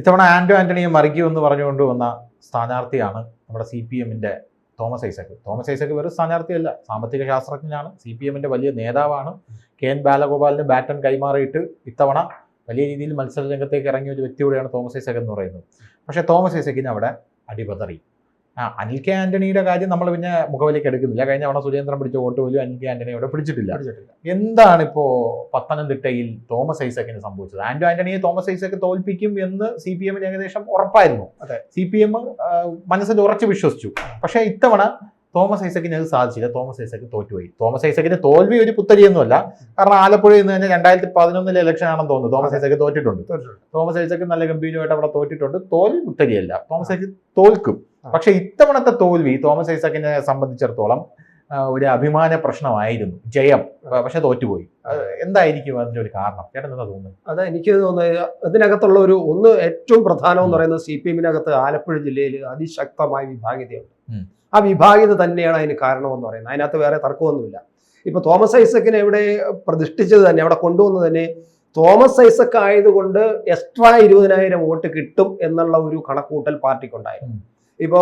ഇത്തവണ ആന്റോ ആന്റണിയെ മറിക്കുമെന്ന് പറഞ്ഞുകൊണ്ട് വന്ന സ്ഥാനാർത്ഥിയാണ് നമ്മുടെ സി പി എമ്മിന്റെ തോമസ് ഐസക് തോമസ് ഐസക് വെറും സ്ഥാനാർത്ഥിയല്ല സാമ്പത്തിക ശാസ്ത്രജ്ഞനാണ് സി പി എമ്മിന്റെ വലിയ നേതാവാണ്. കെ എൻ ബാലഗോപാലിന് ബാറ്റൺ കൈമാറിയിട്ട് ഇത്തവണ വലിയ രീതിയിൽ മത്സര രംഗത്തേക്ക് ഇറങ്ങിയ ഒരു വ്യക്തിയോടെയാണ് തോമസ് ഐസക് എന്ന് പറയുന്നത്. പക്ഷേ തോമസ് ഐസക്കിന് അവിടെ അടിപതറി. അനിൽ കെ ആന്റണിയുടെ കാര്യം നമ്മൾ പിന്നെ മുഖവിലേക്ക് എടുക്കുന്നില്ല. കഴിഞ്ഞ തവണ സുരേന്ദ്രൻ പിടിച്ച വോട്ട് പോലും അനിൽ കെ ആന്റണി അവിടെ പിടിച്ചിട്ടില്ല. എന്താണ് ഇപ്പോ പത്തനംതിട്ടയിൽ തോമസ് ഐസക്കിന് സംഭവിച്ചത്? ആന്റോ ആന്റണിയെ തോമസ് ഐസക്ക് തോൽപ്പിക്കും എന്ന് സി പി എമ്മിന് ഏകദേശം ഉറപ്പായിരുന്നു. അതെ. സി പി എം മനസ്സിൽ ഉറച്ചു വിശ്വസിച്ചു. പക്ഷേ ഇത്തവണ തോമസ് ഐസക്കിന് അത് സാധിച്ചില്ല. തോമസ് ഐസക്ക് തോറ്റുപോയി. തോമസ് ഐസക്കിന്റെ തോൽവി ഒരു പുത്തരിയൊന്നുമല്ല. കാരണം ആലപ്പുഴയിൽ നിന്ന് തന്നെ രണ്ടായിരത്തി പതിനൊന്നിലെ ഇലക്ഷൻ ആണെന്ന് തോന്നുന്നു. തോമസ് ഐസക്ക് തോറ്റിട്ടുണ്ട്. തോമസ് ഐസക്ക് നല്ല ഗംഭീരമായിട്ട് അവിടെ തോറ്റിട്ടുണ്ട്. തോൽവി പുത്തരിയല്ല. തോമസ് ഐസക്ക് തോൽക്കും. പക്ഷെ ഇത്തവണത്തെ തോൽവി തോമസ് ഐസക്കിനെ സംബന്ധിച്ചിടത്തോളം ഒരു അഭിമാന പ്രശ്നമായിരുന്നു. ജയം. പക്ഷെ തോറ്റുപോയി. എന്തായിരിക്കും അതിന്റെ ഒരു കാരണം? ചേട്ടൻ എന്താ തോന്നുന്നത് അത് എനിക്ക് തോന്നുന്നത് ഇതിനകത്തുള്ള ഒരു ഒന്ന് ഏറ്റവും പ്രധാനം എന്ന് പറയുന്നത് സി പി എമ്മിനകത്ത് ആലപ്പുഴ ജില്ലയിൽ അതിശക്തമായ വിഭാഗീയതയുണ്ട് ആ വിഭാഗീയത തന്നെയാണ് അതിന് കാരണമെന്ന് പറയുന്നത്. അതിനകത്ത് വേറെ തർക്കമൊന്നുമില്ല. ഇപ്പൊ തോമസ് ഐസക്കിനെ ഇവിടെ പ്രതിഷ്ഠിച്ചത് തന്നെ അവിടെ കൊണ്ടുവന്നത് തന്നെ തോമസ് ഐസക് ആയതുകൊണ്ട് എക്സ്ട്രാ ഇരുപതിനായിരം വോട്ട് കിട്ടും എന്നുള്ള ഒരു കണക്കൂട്ടൽ പാർട്ടിക്കുണ്ടായിരുന്നു ഉം. ഇപ്പോ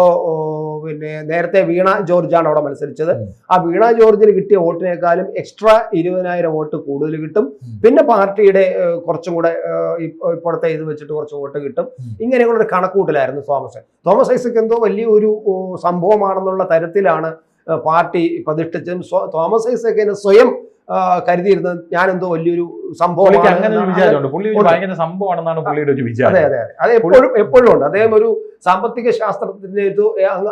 പിന്നെ നേരത്തെ വീണ ജോർജാണ് അവിടെ മത്സരിച്ചത്. ആ വീണ ജോർജിന് കിട്ടിയ വോട്ടിനേക്കാളും എക്സ്ട്രാ ഇരുപതിനായിരം വോട്ട് കൂടുതൽ കിട്ടും പിന്നെ പാർട്ടിയുടെ കുറച്ചും കൂടെ ഇപ്പോഴത്തെ ഇത് വെച്ചിട്ട് കുറച്ച് വോട്ട് കിട്ടും. ഇങ്ങനെയുള്ള ഒരു കണക്കൂട്ടലായിരുന്നു തോമസ് തോമസ് ഐസക് എന്തോ വലിയ ഒരു സംഭവമാണെന്നുള്ള തരത്തിലാണ് പാർട്ടി പ്രതിഷ്ഠിച്ചതും തോമസ് ഐസക്കിന് സ്വയം കരുതിയിരുന്നത് ഞാൻ എന്തോ വലിയൊരു സംഭവം അങ്ങനെ ഒരു വിചാരമുണ്ട്. പുള്ളി ഒരു ഉണ്ട്. ഭയങ്കര സംഭവമാണെന്നാണ് പുള്ളിയുടെ ഒരു അതെ വിചാരം അതെ. അതെ അത് എപ്പോഴും എപ്പോഴും ഉണ്ട്. അദ്ദേഹം ഒരു സാമ്പത്തിക ശാസ്ത്രത്തിന്റെ ഇത്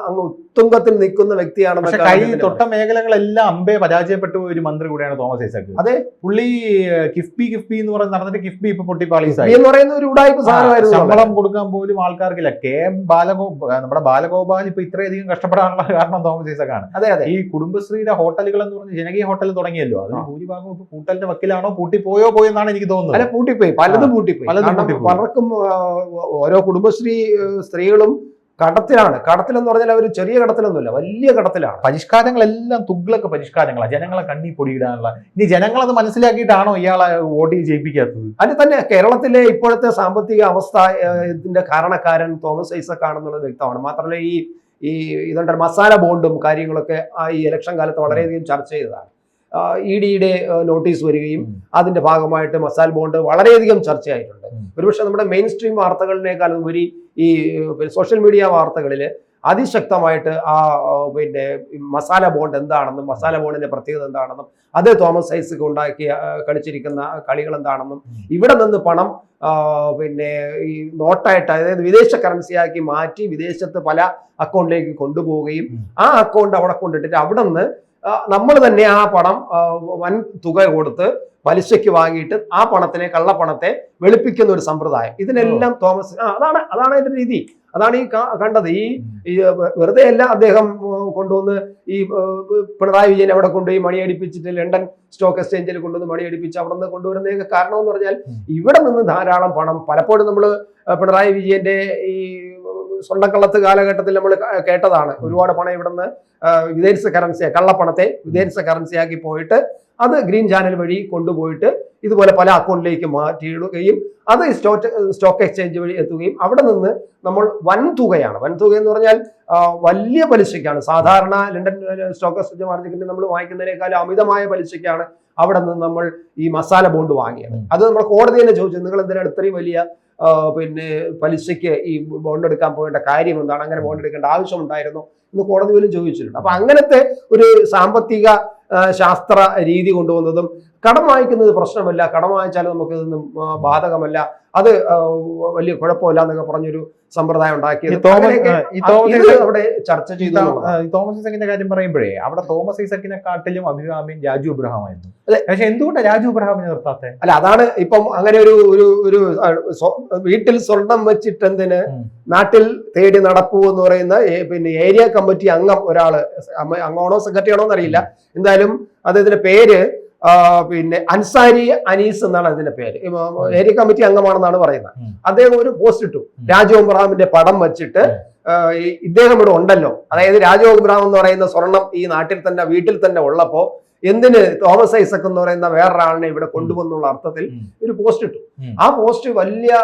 അങ്ങ് ഉത്തുംഗത്തിൽ നിൽക്കുന്ന വ്യക്തിയാണെന്ന് കൈ തൊട്ട മേഖലകളെല്ലാം അമ്പേ പരാജയപ്പെട്ട ഒരു മന്ത്രി കൂടെയാണ് തോമസ് ഐസക് അതെ. പുള്ളി കിഫ്ബി കിഫ്ബി എന്ന് പറഞ്ഞ് നടന്നിട്ട് കിഫ്ബി ഇപ്പൊ പൊട്ടി പറയാം. എന്ന് പറയുന്ന ഒരു ഉടായ്പ സാധനമായിരുന്നു ശമ്പളം കൊടുക്കാൻ പോലും ആൾക്കാർക്കില്ല. കെ എം ബാലഗോ നമ്മുടെ ബാലഗോപാൽ ഇപ്പൊ ഇത്രയധികം കഷ്ടപ്പെടാനുള്ള കാരണം തോമസ് ഐസക്കാണ്. അതെ അതെ. ഈ കുടുംബശ്രീയുടെ ഹോട്ടലുകൾ എന്ന് പറഞ്ഞ് ജനകീയ ഹോട്ടൽ തുടങ്ങിയല്ലോ. അതിൽ ആ. ഭൂരിഭാഗം ഇപ്പൊ കൂട്ടലിന്റെ വക്കിലാണോ? പൂട്ടിപ്പോയോ പോയോ എനിക്ക് എനിക്ക് അല്ല തോന്നുന്നത് പൂട്ടിപ്പോയി. പലതും പൂട്ടിപ്പോയി. പലതും. പലർക്കും ഓരോ കുടുംബശ്രീ സ്ത്രീകളും കടത്തിലാണ്. കടത്തിലെന്ന് പറഞ്ഞാൽ അവർ ചെറിയ കടത്തിലൊന്നുമില്ല വലിയ കടത്തിലാണ്. പരിഷ്കാരങ്ങളെല്ലാം തുഗ്ലൊക്കെ പരിഷ്കാരങ്ങളാണ് ജനങ്ങളെ കണ്ണി പൊടിയിടാനുള്ള. ഇനി ജനങ്ങളത് മനസ്സിലാക്കിയിട്ടാണോ ഇയാളെ വോട്ട് ജയിപ്പിക്കാത്തത്? അതിന് തന്നെ കേരളത്തിലെ ഇപ്പോഴത്തെ സാമ്പത്തിക അവസ്ഥ ഇതിന്റെ കാരണക്കാരൻ തോമസ് ഐസക് ആണെന്നുള്ളത് വ്യക്തമാണ്. മാത്രമല്ല ഈ ഈ ഇതുണ്ട് മസാല ബോണ്ടും കാര്യങ്ങളൊക്കെ ഈ ഇലക്ഷൻ കാലത്ത് വളരെയധികം ചർച്ച ചെയ്തതാണ്. ഇ ഡിയുടെ നോട്ടീസ് വരികയും അതിന്റെ ഭാഗമായിട്ട് മസാൽ ബോണ്ട് വളരെയധികം ചർച്ചയായിട്ടുണ്ട്. ഒരുപക്ഷെ നമ്മുടെ മെയിൻ സ്ട്രീം വാർത്തകളിനേക്കാൾ ഉപരി ഈ സോഷ്യൽ മീഡിയ വാർത്തകളിൽ അതിശക്തമായിട്ട് ആ പിന്നെ മസാല ബോണ്ട് എന്താണെന്നും മസാല ബോണ്ടിന്റെ പ്രത്യേകത എന്താണെന്നും അത് തോമസ് ഐസക് ഉണ്ടാക്കിയ കളിച്ചിരിക്കുന്ന കളികൾ എന്താണെന്നും. ഇവിടെ നിന്ന് പണം പിന്നെ ഈ നോട്ടായിട്ട് അതായത് വിദേശ കറൻസിയാക്കി മാറ്റി വിദേശത്ത് പല അക്കൗണ്ടിലേക്ക് കൊണ്ടുപോവുകയും ആ അക്കൗണ്ട് അവിടെ കൊണ്ടിട്ടിട്ട് അവിടെ നിന്ന് നമ്മൾ തന്നെ ആ പണം വൻ തുക കൊടുത്ത് പലിശയ്ക്ക് വാങ്ങിയിട്ട് ആ പണത്തിനെ കള്ളപ്പണത്തെ വെളുപ്പിക്കുന്ന ഒരു സമ്പ്രദായം. ഇതിനെല്ലാം തോമസ് അതാണ് അതാണ് അതിന്റെ രീതി. അതാണ് ഈ കണ്ടത്. ഈ വെറുതെ അല്ല അദ്ദേഹം കൊണ്ടുവന്ന് ഈ പിണറായി വിജയൻ അവിടെ കൊണ്ടുപോയി മണിയടിപ്പിച്ചിട്ട് ലണ്ടൻ സ്റ്റോക്ക് എക്സ്ചേഞ്ചിൽ കൊണ്ടുവന്ന് മണിയടിപ്പിച്ച് അവിടെ നിന്ന് കൊണ്ടുവരുന്നതിന്റെ കാരണം എന്ന് പറഞ്ഞാൽ. ഇവിടെ നിന്ന് ധാരാളം പണം പലപ്പോഴും നമ്മൾ പിണറായി വിജയന്റെ ഈ സ്വർണക്കള്ളത്ത് കാലഘട്ടത്തിൽ നമ്മൾ കേട്ടതാണ്. ഒരുപാട് പണം ഇവിടുന്ന് വിദേശ കറൻസി കള്ളപ്പണത്തെ വിദേശ കറൻസിയാക്കി പോയിട്ട് അത് ഗ്രീൻ ചാനൽ വഴി കൊണ്ടുപോയിട്ട് ഇതുപോലെ പല അക്കൗണ്ടിലേക്ക് മാറ്റിയിടുകയും അത് സ്റ്റോക്ക് സ്റ്റോക്ക് എക്സ്ചേഞ്ച് വഴി എത്തുകയും അവിടെ നിന്ന് നമ്മൾ വൻതുകയാണ്. വൻതുക വൻ തുക എന്ന് പറഞ്ഞാൽ വലിയ പലിശയ്ക്കാണ്. സാധാരണ ലണ്ടൻ സ്റ്റോക്ക് എക്സ്ചേഞ്ച് മാർക്കറ്റിൽ നമ്മൾ വാങ്ങിക്കുന്നതിനേക്കാൾ അമിതമായ പലിശയ്ക്കാണ് അവിടെ നിന്ന് നമ്മൾ ഈ മസാല ബോണ്ട് വാങ്ങിയത്. അത് നമ്മൾ കോടതി തന്നെ ചോദിച്ചു നിങ്ങൾ എന്തിനാണ് ഇത്രയും വലിയ പിന്നെ പലിശയ്ക്ക് ഈ ബോണ്ട് എടുക്കാൻ പോകേണ്ട കാര്യം എന്താണ്? അങ്ങനെ ബോണ്ട് എടുക്കേണ്ട ആവശ്യമുണ്ടായിരുന്നു എന്ന് കോടതി പോലും ചോദിച്ചിട്ടുണ്ട്. അപ്പൊ അങ്ങനത്തെ ഒരു സാമ്പത്തിക ശാസ്ത്ര രീതി കൊണ്ടുവന്നതും കടം വാങ്ങിക്കുന്നത് പ്രശ്നമല്ല. കടം വാങ്ങിച്ചാൽ നമുക്കിതൊന്നും ബാധകമല്ല. അത് വലിയ കുഴപ്പമില്ല എന്നൊക്കെ പറഞ്ഞൊരു സമ്പ്രദായം ഉണ്ടാക്കിയത്. അവിടെ ചർച്ച ചെയ്ത തോമസ് ഐസക്കിന്റെ കാര്യം പറയുമ്പോഴേ അവിടെ തോമസ് ഐസക്കിനെ കാട്ടിലും അഭിരാമിയും രാജു ഇബ്രഹാമായിരുന്നു. പക്ഷെ എന്തുകൊണ്ടാണ് രാജു ഇബ്രഹാമിനെ നിർത്താത്തെ? അല്ല അതാണ് ഇപ്പം അങ്ങനെ ഒരു ഒരു ഒരു വീട്ടിൽ സ്വർണം വെച്ചിട്ട് എന്തിന് നാട്ടിൽ തേടി നടപ്പൂ എന്ന് പറയുന്ന പിന്നെ ഏരിയ കമ്മിറ്റി അംഗം ഒരാൾ അംഗമാണോ സെക്രട്ടറി ആണോ എന്നറിയില്ല. എന്തായാലും അദ്ദേഹത്തിന്റെ പേര് പിന്നെ അൻസാരി അനീസ് എന്നാണ് അതിന്റെ പേര്. ഏരിയ കമ്മിറ്റി അംഗമാണെന്നാണ് പറയുന്നത്. അദ്ദേഹം ഒരു പോസ്റ്റ് ഇട്ടു. രാജു അബ്രഹാമിന്റെ പടം വെച്ചിട്ട് ഇദ്ദേഹം ഇവിടെ ഉണ്ടല്ലോ. അതായത് രാജഗോപുരം എന്ന് പറയുന്ന സ്വർണം ഈ നാട്ടിൽ തന്നെ വീട്ടിൽ തന്നെ ഉള്ളപ്പോ എന്തിന് തോമസ് ഐസക് എന്ന് പറയുന്ന വേറൊരാളിനെ ഇവിടെ കൊണ്ടുവന്നുള്ള അർത്ഥത്തിൽ ഒരു പോസ്റ്റ് ഇട്ടു. ആ പോസ്റ്റ് വലിയ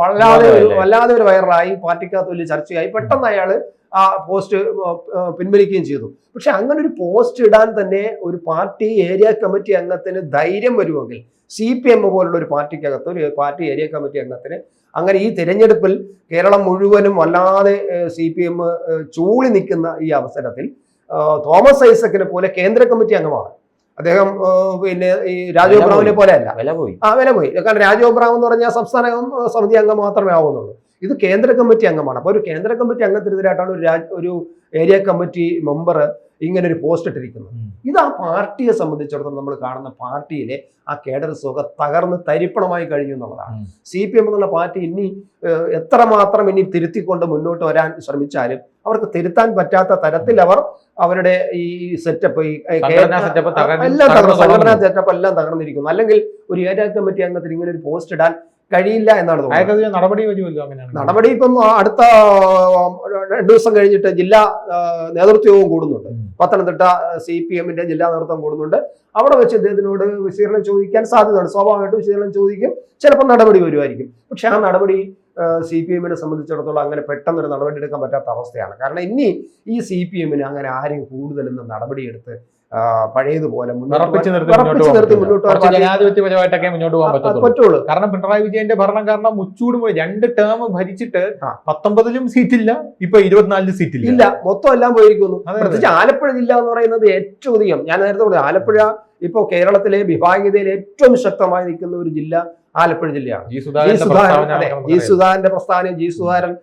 വല്ലാതെ? വല്ലാതെ ഒരു വൈറലായി പാർട്ടിക്കകത്ത് വലിയ ചർച്ചയായി. പെട്ടെന്ന് അയാൾ ആ പോസ്റ്റ് പിൻവലിക്കുകയും ചെയ്തു. പക്ഷെ അങ്ങനെ ഒരു പോസ്റ്റ് ഇടാൻ തന്നെ ഒരു പാർട്ടി ഏരിയ കമ്മിറ്റി അംഗത്തിന് ധൈര്യം വരുമെങ്കിൽ സി പി എം പോലുള്ള ഒരു പാർട്ടിക്കകത്ത് ഒരു പാർട്ടി ഏരിയ കമ്മിറ്റി അംഗത്തിന് അങ്ങനെ ഈ തിരഞ്ഞെടുപ്പിൽ കേരളം മുഴുവനും വല്ലാതെ സി പി എം ചൂളി നിൽക്കുന്ന ഈ അവസരത്തിൽ തോമസ് ഐസക്കിനെ പോലെ കേന്ദ്ര കമ്മിറ്റി അംഗമാണ്. അദ്ദേഹം പിന്നെ ഈ രാജീവ് ബ്രാമിനെ പോലെ അല്ല വില പോയി. ആ വില പോയി. കാരണം രാജീവ് ബ്രാവ് എന്ന് പറഞ്ഞാൽ സംസ്ഥാന സമിതി അംഗം മാത്രമേ ആവുന്നുള്ളൂ. ഇത് കേന്ദ്ര കമ്മിറ്റി അംഗമാണ്. അപ്പോൾ ഒരു കേന്ദ്ര കമ്മിറ്റി അംഗത്തിനെതിരായിട്ടാണ് ഒരു രാജ് ഒരു ഏരിയ കമ്മിറ്റി മെമ്പർ ഇങ്ങനെ ഒരു പോസ്റ്റ് ഇട്ടിരിക്കുന്നു. ഇത് ആ പാർട്ടിയെ സംബന്ധിച്ചിടത്തോളം നമ്മൾ കാണുന്ന പാർട്ടിയിലെ ആ കേഡർ സുഖ തകർന്ന് തരിപ്പണമായി കഴിഞ്ഞു എന്നുള്ളതാണ്. സി പി എം എന്നുള്ള പാർട്ടി ഇനി എത്രമാത്രം ഇനി തിരുത്തിക്കൊണ്ട് മുന്നോട്ട് വരാൻ ശ്രമിച്ചാലും അവർക്ക് തിരുത്താൻ പറ്റാത്ത തരത്തിൽ അവർ അവരുടെ ഈ സെറ്റപ്പ് ഈ എല്ലാം തകർന്നു തകർന്നു സംഘടനാ സെറ്റപ്പ് എല്ലാം തകർന്നിരിക്കുന്നു അല്ലെങ്കിൽ ഒരു ഏരിയ കമ്മിറ്റി അംഗത്തിന് ഇങ്ങനെ ഒരു പോസ്റ്റ് ഇടാൻ കഴിയില്ല എന്നാണ് തോന്നുന്നത്. നടപടി വരുമല്ലോ അങ്ങനെയാണ് നടപടി ഇപ്പം അടുത്ത രണ്ടു ദിവസം കഴിഞ്ഞിട്ട് ജില്ലാ നേതൃത്വവും കൂടുന്നുണ്ട്. പത്തനംതിട്ട സി പി എമ്മിന്റെ ജില്ലാ നേതൃത്വം കൂടുന്നുണ്ട്. അവിടെ വെച്ച് ഇദ്ദേഹത്തിനോട് വിശീലനം ചോദിക്കാൻ സാധ്യതയുണ്ട്. സ്വാഭാവികമായിട്ടും വിശീലനം ചോദിക്കും. ചിലപ്പോൾ നടപടി വരുമായിരിക്കും. പക്ഷെ ആ നടപടി സി പി എമ്മിനെ സംബന്ധിച്ചിടത്തോളം അങ്ങനെ പെട്ടെന്നൊരു നടപടി എടുക്കാൻ പറ്റാത്ത അവസ്ഥയാണ്. കാരണം ഇനി ഈ സി പി എമ്മിന് അങ്ങനെ ആരെയും കൂടുതലൊന്നും നടപടിയെടുത്ത് പഴയതുപോലെ മുന്നോട്ട് ജനാധിപത്യപരമായിട്ടൊക്കെ പോകാൻ പറ്റുള്ളൂ. കാരണം പിണറായി വിജയന്റെ ഭരണം കാരണം മുച്ചൂട് പോയി. രണ്ട് ടേം ഭരിച്ചിട്ട്. പത്തൊമ്പതിലും സീറ്റില്ല ഇപ്പൊ ഇരുപത്തിനാലിലും സീറ്റില്ല. ഇല്ല. മൊത്തം എല്ലാം പോയിരിക്കുന്നു. പ്രത്യേകിച്ച് ആലപ്പുഴ ജില്ല എന്ന് പറയുന്നത് ഏറ്റവും അധികം ഞാൻ നേരത്തെ പറഞ്ഞു ആലപ്പുഴ ഇപ്പോൾ കേരളത്തിലെ വിഭാഗീയതയിൽ ഏറ്റവും ശക്തമായി നിൽക്കുന്ന ഒരു ജില്ല ആലപ്പുഴ ജില്ലയാണ്. ജി ജി സുധാകരന്റെ സുധാകരൻ അതെ ജി പറയുന്നത്. സുധാകരന്റെ പ്രസ്ഥാനം ജി സുധാകരൻ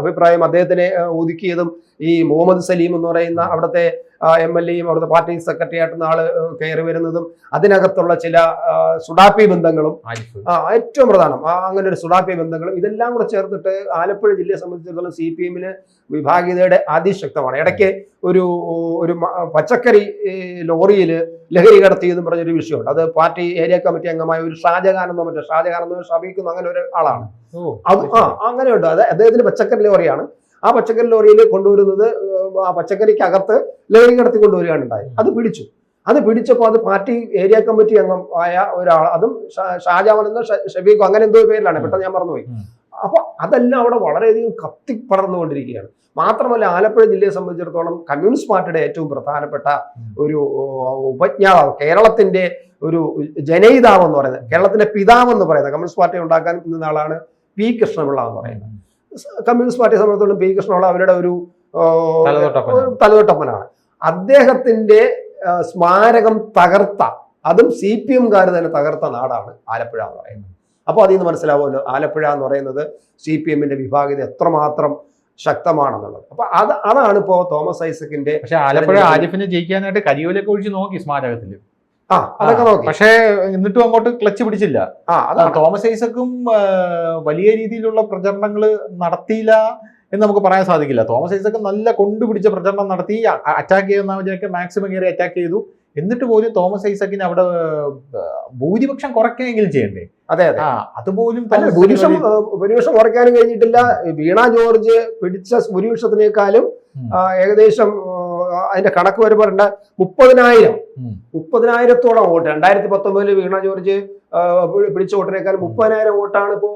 അഭിപ്രായം അദ്ദേഹത്തിനെ ഒതുക്കിയതും ഈ മുഹമ്മദ് സലീം എന്ന് പറയുന്ന അവിടുത്തെ എം എൽ എയും അവിടുത്തെ പാർട്ടി സെക്രട്ടറി ആയിട്ടുന്ന ആൾ കയറി വരുന്നതും അതിനകത്തുള്ള ചില സുഡാപ്പി ബന്ധങ്ങളും ആ ഏറ്റവും പ്രധാനം അങ്ങനെ ഒരു സുഡാപ്പി ബന്ധങ്ങളും ഇതെല്ലാം കൂടെ ചേർത്തിട്ട് ആലപ്പുഴ ജില്ലയെ സംബന്ധിച്ചിടത്തോളം സി പി എമ്മിന് വിഭാഗീയതയുടെ അതിശക്തമാണ്. ഇടയ്ക്ക് ഒരു ഒരു പച്ചക്കറി ലോറിയിൽ ലഹരി കടത്തിയെന്ന് പറഞ്ഞൊരു വിഷയമുണ്ട്. അത് പാർട്ടി ഏരിയ കമ്മിറ്റി അംഗമായ ഒരു ഷാജഹാൻ എന്നോ മറ്റോ ഷാജഹാൻ എന്നോ ഷബീഖ് അങ്ങനെ ഒരു ആളാണ്. അത് ആ അങ്ങനെയുണ്ട്. അത് അദ്ദേഹത്തിന് പച്ചക്കറി ലോറിയാണ്. ആ പച്ചക്കറി ലോറിയിൽ കൊണ്ടുവരുന്നത് ആ പച്ചക്കറിക്കകത്ത് ലഹരി കടത്തി കൊണ്ടുവരികയാണ് ഉണ്ടായത്. അത് പിടിച്ചു. അത് പിടിച്ചപ്പോൾ അത് പാർട്ടി ഏരിയ കമ്മിറ്റി അംഗം ആയ ഒരാൾ അതും ഷാജാമൻ എന്ന ഷബീഖ് അങ്ങനെ എന്തോ പേരിലാണ് പെട്ടെന്ന് ഞാൻ മറന്നുപോയി. ഉം. അപ്പൊ അതെല്ലാം അവിടെ വളരെയധികം കത്തി പടർന്നുകൊണ്ടിരിക്കുകയാണ്. മാത്രമല്ല ആലപ്പുഴ ജില്ലയെ സംബന്ധിച്ചിടത്തോളം കമ്മ്യൂണിസ്റ്റ് പാർട്ടിയുടെ ഏറ്റവും പ്രധാനപ്പെട്ട ഒരു ഉപജ്ഞാതാവ് കേരളത്തിന്റെ ഒരു ജനയിതാവ് എന്ന് പറയുന്നത് കേരളത്തിന്റെ പിതാവ് എന്ന് പറയുന്നത് കമ്മ്യൂണിസ്റ്റ് പാർട്ടി ഉണ്ടാക്കാൻ നിന്ന ആളാണ് പി കൃഷ്ണപിള്ള എന്ന് പറയുന്നത്. കമ്മ്യൂണിസ്റ്റ് പാർട്ടിയെ സംബന്ധിച്ചിടത്തോളം പി കൃഷ്ണപിള്ള അവരുടെ ഒരു തലതൊട്ടപ്പനാണ്. അദ്ദേഹത്തിന്റെ സ്മാരകം തകർത്ത അതും സി പി എംകാർ തന്നെ തകർത്ത നാടാണ് ആലപ്പുഴ എന്ന് പറയുന്നത്. അപ്പോൾ അതിൽ നിന്ന് മനസ്സിലാവുമല്ലോ ആലപ്പുഴ എന്ന് പറയുന്നത് സി പി എമ്മിന്റെ വിഭാഗീയത എത്രമാത്രം ശക്തമാണെന്നുള്ളത്. അപ്പൊ അത് അതാണ് ഇപ്പോ തോമസ് ഐസക്കിന്റെ പക്ഷെ ആലപ്പുഴ ആരിഫിനെ ജയിക്കാനായിട്ട് കരിയോലൊക്കെ ഒഴിച്ച് നോക്കി സ്മാരകത്തിൽ. ആ അതൊക്കെ നോക്കി. പക്ഷേ എന്നിട്ടും അങ്ങോട്ട് ക്ലച്ച് പിടിച്ചില്ല. ആ അതാണ്. തോമസ് ഐസക്കും വലിയ രീതിയിലുള്ള പ്രചരണങ്ങൾ നടത്തിയില്ല. എന്ന് നമുക്ക് പറയാൻ സാധിക്കില്ല. തോമസ് ഐസക്ക് നല്ല കൊണ്ടുപിടിച്ച പ്രചരണം നടത്തി അറ്റാക്ക് ചെയ്യുന്നവരെയൊക്കെ മാക്സിമം കയറി അറ്റാക്ക് ചെയ്തു. എന്നിട്ട് പോലും തോമസ് ഐസക്കിന് അവിടെ ഭൂരിപക്ഷം കുറയ്ക്കുകയെങ്കിലും ചെയ്യണ്ടേ? അതെ അതെ. അതുപോലും ഭൂരിപക്ഷം ഭൂരിപക്ഷം കുറയ്ക്കാനും കഴിഞ്ഞിട്ടില്ല. വീണ ജോർജ് പിടിച്ച ഭൂരിപക്ഷത്തിനേക്കാളും ഏകദേശം അതിന്റെ കണക്ക് വരുമ്പോൾ രണ്ട് മുപ്പതിനായിരം. മുപ്പതിനായിരത്തോളം വോട്ട്. രണ്ടായിരത്തി പത്തൊമ്പതിൽ വീണ ജോർജ് പിടിച്ച വോട്ടിനേക്കാൾ മുപ്പതിനായിരം വോട്ടാണ് ഇപ്പോ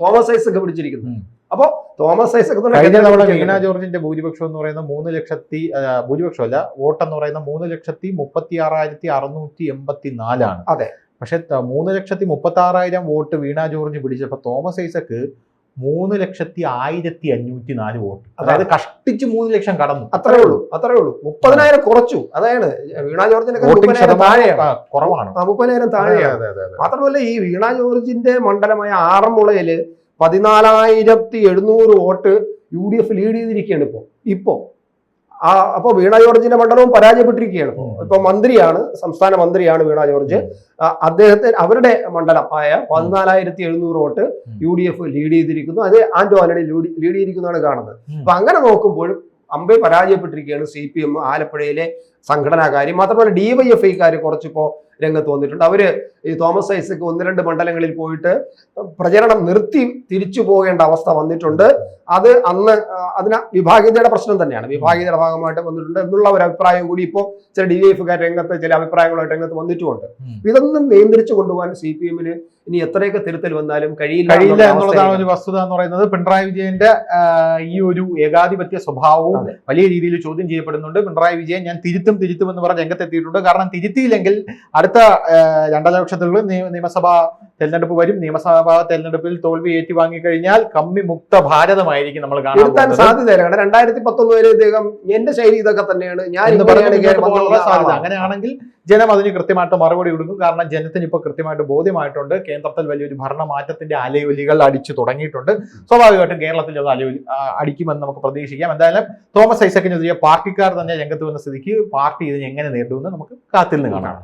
തോമസ് ഐസക് പിടിച്ചിരിക്കുന്നത്. അപ്പോ തോമസ് ഐസക് കഴിഞ്ഞ തവണ വീണ ജോർജിന്റെ ഭൂരിപക്ഷം എന്ന് പറയുന്ന മൂന്ന് ലക്ഷത്തി ഭൂരിപക്ഷം അല്ല വോട്ട് എന്ന് പറയുന്ന മൂന്ന് ലക്ഷത്തി മുപ്പത്തി ആറായിരത്തി അറുന്നൂറ്റി എൺപത്തി നാലാണ് അതെ. പക്ഷെ മൂന്ന് ലക്ഷത്തി മുപ്പത്തി ആറായിരം വോട്ട് വീണ ജോർജ് പിടിച്ചപ്പോ തോമസ് ഐസക്ക് മൂന്ന് ലക്ഷത്തി ആയിരത്തി അഞ്ഞൂറ്റി നാല് വോട്ട്. അതായത് കഷ്ടിച്ച് മൂന്ന് ലക്ഷം കടന്നു. അത്രേ ഉള്ളൂ അത്രേ ഉള്ളൂ. മുപ്പതിനായിരം കുറച്ചു. അതാണ് വീണ ജോർജിന്റെ കുറവാണ്. മുപ്പതിനായിരം താഴെയാണ്. മാത്രമല്ല ഈ വീണ ജോർജിന്റെ മണ്ഡലമായ ആറന്മുളയിൽ പതിനാലായിരത്തി എഴുന്നൂറ് vote U D F lead ചെയ്തിരിക്കുകയാണ് ഇപ്പോ. ഇപ്പോ ആ അപ്പൊ വീണ ജോർജിന്റെ മണ്ഡലവും പരാജയപ്പെട്ടിരിക്കുകയാണ്. ഇപ്പോ മന്ത്രിയാണ് സംസ്ഥാന മന്ത്രിയാണ് വീണ ജോർജ്. അദ്ദേഹത്തെ അവരുടെ മണ്ഡലം ആയ പതിനാലായിരത്തി എഴുന്നൂറ് vote U D F lead ചെയ്തിരിക്കുന്നു. അത് ആന്റോ ആന്റണി ലീഡ് ലീഡ് ചെയ്തിരിക്കുന്നതാണ് കാണുന്നത്. അപ്പൊ അങ്ങനെ നോക്കുമ്പോൾ അമ്പെ പരാജയപ്പെട്ടിരിക്കുകയാണ് സി പി എം ആലപ്പുഴയിലെ സംഘടനാകാര്യം. മാത്രമല്ല ഡിവൈഎഫ്ഐക്കാർ കുറച്ചിപ്പോ രംഗത്ത് വന്നിട്ടുണ്ട്. അവർ ഈ തോമസ് ഐസക്ക് ഒന്ന് രണ്ട് മണ്ഡലങ്ങളിൽ പോയിട്ട് പ്രചരണം നിർത്തി തിരിച്ചു പോകേണ്ട അവസ്ഥ വന്നിട്ടുണ്ട്. അത് അന്ന് അതിന് വിഭാഗീയതയുടെ പ്രശ്നം തന്നെയാണ്. വിഭാഗീയതയുടെ ഭാഗമായിട്ട് വന്നിട്ടുണ്ട് എന്നുള്ള ഒരു അഭിപ്രായം കൂടി ഇപ്പോൾ ചില ഡി എഫുകാർ രംഗത്ത് ചില അഭിപ്രായങ്ങളായിട്ട് രംഗത്ത് വന്നിട്ടുമുണ്ട്. ഇതൊന്നും നിയന്ത്രിച്ചു കൊണ്ടുപോകാൻ സി പി എമ്മിന് ഇനി എത്രയൊക്കെ തിരുത്തൽ വന്നാലും കഴിയില്ല കഴിയില്ല എന്നുള്ളതാണ് ഒരു വസ്തുത എന്ന് പറയുന്നത്. പിണറായി വിജയന്റെ ഈ ഒരു ഏകാധിപത്യ സ്വഭാവവും വലിയ രീതിയിൽ ചോദ്യം ചെയ്യപ്പെടുന്നുണ്ട്. പിണറായി വിജയൻ ഞാൻ തിരുത്തും തിരുത്തും എന്ന് പറഞ്ഞ് രംഗത്തെത്തിയിട്ടുണ്ട്. കാരണം തിരുത്തിയില്ലെങ്കിൽ അടുത്ത രണ്ടര ലക്ഷത്തിലുള്ള നിയ- നിയമസഭാ തെരഞ്ഞെടുപ്പ് വരും. നിയമസഭാ തെരഞ്ഞെടുപ്പിൽ തോൽവി ഏറ്റുവാങ്ങിക്കഴിഞ്ഞാൽ കമ്മി മുക്ത ഭാരതമായിരിക്കും നമ്മൾ കാണാൻ സാധ്യത കാരണം രണ്ടായിരത്തി പത്തൊമ്പത് വരെ ഇദ്ദേഹം എന്റെ ശൈലി ഇതൊക്കെ തന്നെയാണ്. ഞാൻ സാധ്യത. അങ്ങനെയാണെങ്കിൽ ജനം അതിന് കൃത്യമായിട്ട് മറുപടി കൊടുക്കും. കാരണം ജനത്തിന് ഇപ്പോൾ കൃത്യമായിട്ട് ബോധ്യമായിട്ടുണ്ട്. കേന്ദ്രത്തിൽ വലിയൊരു ഭരണമാറ്റത്തിന്റെ അലയൊലികൾ അടിച്ചു തുടങ്ങിയിട്ടുണ്ട്. സ്വാഭാവികമായിട്ടും കേരളത്തിൽ അത് അലയൊലി അടിക്കുമെന്ന് നമുക്ക് പ്രതീക്ഷിക്കാം. എന്തായാലും തോമസ് ഐസക്കിനെതിരെ പാർട്ടിക്കാർ തന്നെ രംഗത്ത് വന്ന സ്ഥിതിക്ക് പാർട്ടി ഇതിനെ എങ്ങനെ നേരിടുമെന്ന് നമുക്ക് കാത്തിരുന്ന് കാണാം.